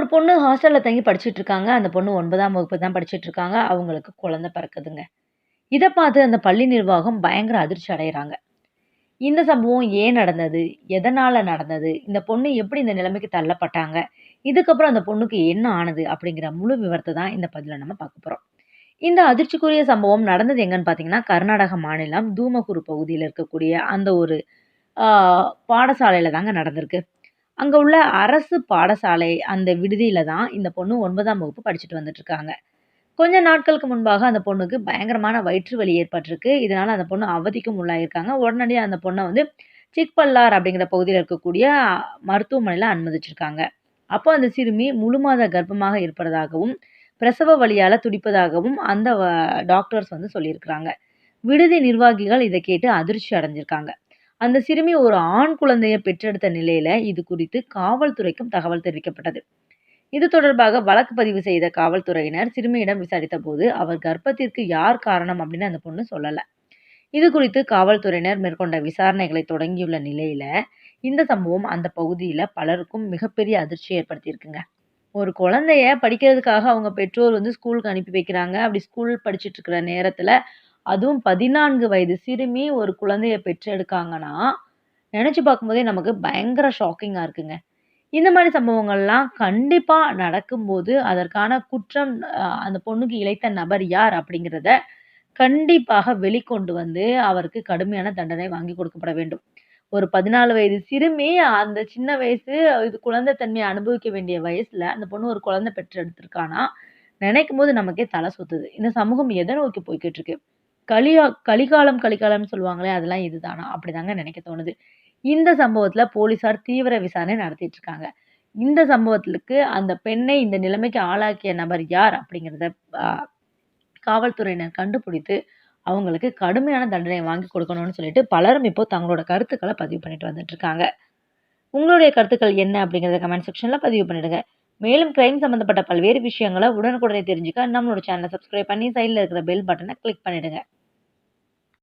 ஒரு பொண்ணு ஹாஸ்டலில் தங்கி படிச்சுட்டு இருக்காங்க. அந்த பொண்ணு ஒன்பதாம் வகுப்பு தான் படிச்சுட்டு இருக்காங்க. அவங்களுக்கு குழந்தை பிறக்குதுங்க. இதை பார்த்து அந்த பள்ளி நிர்வாகம் பயங்கர அதிர்ச்சி அடைகிறாங்க இந்த சம்பவம் ஏன் நடந்தது? எதனால் நடந்தது? இந்த பொண்ணு எப்படி இந்த நிலைமைக்கு தள்ளப்பட்டாங்க? இதுக்கப்புறம் அந்த பொண்ணுக்கு என்ன ஆனது? அப்படிங்கிற முழு விவரத்தை தான் இந்த பதிவுல நம்ம பார்க்க போகிறோம் இந்த அதிர்ச்சிக்குரிய சம்பவம் நடந்தது எங்கன்னு பார்த்தீங்கன்னா, கர்நாடக மாநிலம் தூமகுரு பகுதியில் இருக்கக்கூடிய அந்த ஒரு பாடசாலையில் தாங்க நடந்திருக்கு. அங்கே உள்ள அரசு பாடசாலை அந்த விடுதியில் தான் இந்த பொண்ணு ஒன்பதாம் வகுப்பு படிச்சுட்டு வந்துட்டுருக்காங்க கொஞ்ச நாட்களுக்கு முன்பாக அந்த பொண்ணுக்கு பயங்கரமான வயிற்று வலி ஏற்பட்டிருக்கு. இதனால் அந்த பொண்ணு அவதிக்கும் உள்ளாகியிருக்காங்க. உடனடியாக அந்த பொண்ணை வந்து சிக்பல்லார் அப்படிங்கிற பகுதியில் இருக்கக்கூடிய மருத்துவமனையில் அனுமதிச்சிருக்காங்க. அப்போ அந்த சிறுமி முழுமாத கர்ப்பமாக இருப்பதாகவும், பிரசவ வழியால் துடிப்பதாகவும் அந்த டாக்டர்ஸ் வந்து சொல்லியிருக்கிறாங்க. விடுதி நிர்வாகிகள் இதை கேட்டு அதிர்ச்சி அடைஞ்சிருக்காங்க. அந்த சிறுமி ஒரு ஆண் குழந்தையை பெற்றெடுத்த நிலையில இது குறித்து காவல்துறைக்கும் தகவல் தெரிவிக்கப்பட்டது. இது தொடர்பாக வழக்கு பதிவு செய்த காவல்துறையினர் சிறுமியிடம் விசாரித்த போது அவர் கர்ப்பத்திற்கு யார் காரணம் அப்படின்னு அந்த பொண்ணு சொல்லல. இது குறித்து காவல்துறையினர் மேற்கொண்ட விசாரணைகளை தொடங்கியுள்ள நிலையில, இந்த சம்பவம் அந்த பகுதியில பலருக்கும் மிகப்பெரிய அதிர்ச்சி ஏற்படுத்தியிருக்குங்க. ஒரு குழந்தைய படிக்கிறதுக்காக அவங்க பெற்றோர் வந்து ஸ்கூலுக்கு அனுப்பி வைக்கிறாங்க. அப்படி ஸ்கூல் படிச்சுட்டு இருக்கிற நேரத்துல, அதுவும் 14 வயது சிறுமி ஒரு குழந்தைய பெற்றெடுக்காங்கன்னா, நினச்சி பார்க்கும்போதே நமக்கு பயங்கர ஷாக்கிங்காக இருக்குங்க. இந்த மாதிரி சம்பவங்கள்லாம் கண்டிப்பாக நடக்கும்போது, அதற்கான குற்றம் அந்த பொண்ணுக்கு இழைத்த நபர் யார்? அப்படிங்கிறத கண்டிப்பாக வெளிக்கொண்டு வந்து, அவருக்கு கடுமையான தண்டனை வாங்கி கொடுக்கப்பட வேண்டும். ஒரு 14 வயது சிறுமி அந்த சின்ன வயசு இது குழந்தை தன்மையை அனுபவிக்க வேண்டிய வயசுல, அந்த பொண்ணு ஒரு குழந்தை நினைக்கும் போது நமக்கே தலை சுத்துது. இந்த சமூகம் எதை நோக்கி போய்கிட்டு இருக்கு? கலியா கலிகாலம் கலிகாலம்னு சொல்லுவாங்களே, அதெல்லாம் இதுதானா? அப்படிதாங்க நினைக்க தோணுது. இந்த சம்பவத்துல போலீசார் தீவிர விசாரணை நடத்திட்டு இருக்காங்க. இந்த சம்பவத்துக்கு அந்த பெண்ணை இந்த நிலைமைக்கு ஆளாக்கிய நபர் யார்? அப்படிங்கிறத காவல்துறையினர் கண்டுபிடித்து, அவங்களுக்கு கடுமையான தண்டனை வாங்கி கொடுக்கணும்னு சொல்லிட்டு, பலரும் இப்போ தங்களோட கருத்துக்களை பதிவு பண்ணிட்டு வந்துட்டு இருக்காங்க. உங்களுடைய கருத்துக்கள் என்ன? அப்படிங்கிறத கமெண்ட் செக்ஷன்ல பதிவு பண்ணிடுங்க. மேலும் கிரைம் சம்பந்தப்பட்ட பல்வேறு விஷயங்களை உடனுக்குடனே தெரிஞ்சுக்க நம்மளோட சேனலை சப்ஸ்கிரைப் பண்ணி, சைடில் இருக்கிற பெல் பட்டனை கிளிக் பண்ணிடுங்க.